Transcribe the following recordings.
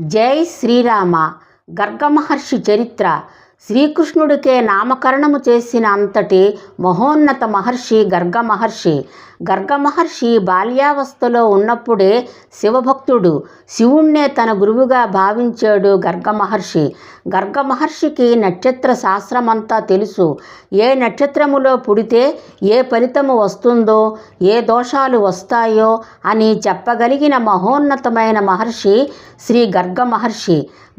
జై శ్రీరామ. గర్గమహర్షి చరిత్ర శ్రీకృష్ణుడికే నామకరణము చేసిన అంతటి మహోన్నత మహర్షి గర్గ మహర్షి గర్గ మహర్షి బాల్యావస్థలో ఉన్నప్పుడే శివభక్తుడు శివుణ్ణే తన గురువుగా భావించాడు గర్గ మహర్షి గర్గ మహర్షికి నక్షత్ర శాస్త్రమంతా తెలుసు. ఏ నక్షత్రములో పుడితే ఏ ఫలితము వస్తుందో ఏ దోషాలు వస్తాయో అని చెప్పగలిగిన మహోన్నతమైన మహర్షి శ్రీ గర్గ మహర్షి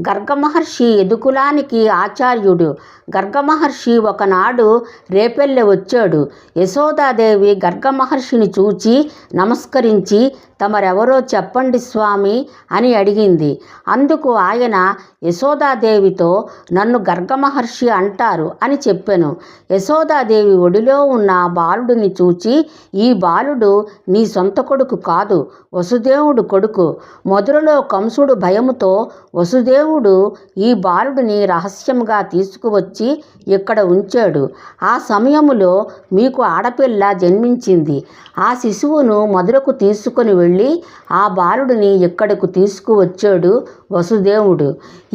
గర్గ మహర్షి ఎదుకులానికి ఆచార్యుడు గర్గ గర్గమహర్షి ఒకనాడు రేపెల్లె వచ్చాడు. యశోదాదేవి గర్గమహర్షిని చూచి నమస్కరించి తమరెవరో చెప్పండి స్వామి అని అడిగింది. అందుకు ఆయన యశోదాదేవితో నన్ను గర్గమహర్షి అంటారు అని చెప్పాను. యశోదాదేవి ఒడిలో ఉన్న బాలుడిని చూచి ఈ బాలుడు నీ సొంత కొడుకు కాదు వసుదేవుడు కొడుకు. మొదలులో కంసుడు భయముతో వసుదేవుడు ఈ బాలుడిని రహస్యంగా తీసుకువచ్చి ఇక్కడ ఉంచాడు. ఆ సమయములో మీకు ఆడపిల్ల జన్మించింది. ఆ శిశువును మధురకు తీసుకొని వెళ్ళి ఆ బాలుడిని ఇక్కడకు తీసుకువచ్చాడు వసుదేవుడు.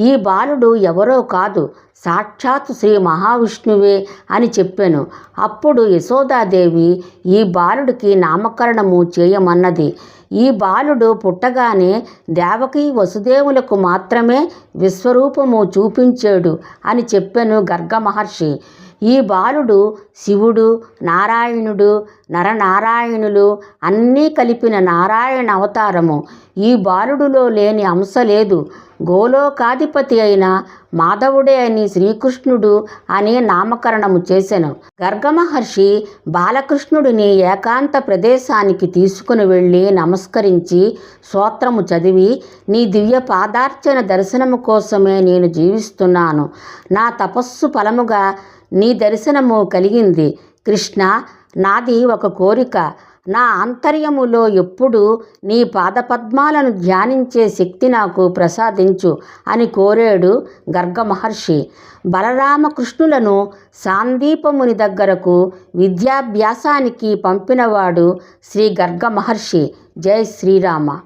ఈ బాలుడు ఎవరో కాదు. సాక్షాత్ శ్రీ మహావిష్ణువే అని చెప్పాను. అప్పుడు యశోదాదేవి ఈ బాలుడికి నామకరణము చేయమన్నది. ఈ బాలుడు పుట్టగానే దేవకి వసుదేవులకు మాత్రమే విశ్వరూపము చూపించాడు అని చెప్పాను గర్గ మహర్షి. ఈ బాలుడు శివుడు నారాయణుడు నరనారాయణులు అన్నీ కలిపిన నారాయణ అవతారము. ఈ బాలుడులో లేని అంశ లేదు. గోలోకాధిపతి అయిన మాధవుడే అని శ్రీకృష్ణుడు అని నామకరణము చేశాను గర్గమహర్షి బాలకృష్ణుడిని ఏకాంత ప్రదేశానికి తీసుకుని వెళ్ళి నమస్కరించి స్తోత్రము చదివి నీ దివ్య పాదార్చన దర్శనము కోసమే నేను జీవిస్తున్నాను. నా తపస్సు ఫలముగా నీ దర్శనము కలిగింది. కృష్ణ నాది ఒక కోరిక. నా ఆంతర్యములో ఎప్పుడు నీ పాదపద్మాలను ధ్యానించే శక్తి నాకు ప్రసాదించు అని కోరాడు గర్గ మహర్షి బలరామకృష్ణులను సాందీపముని దగ్గరకు విద్యాభ్యాసానికి పంపినవాడు శ్రీ గర్గ మహర్షి జై శ్రీరామ.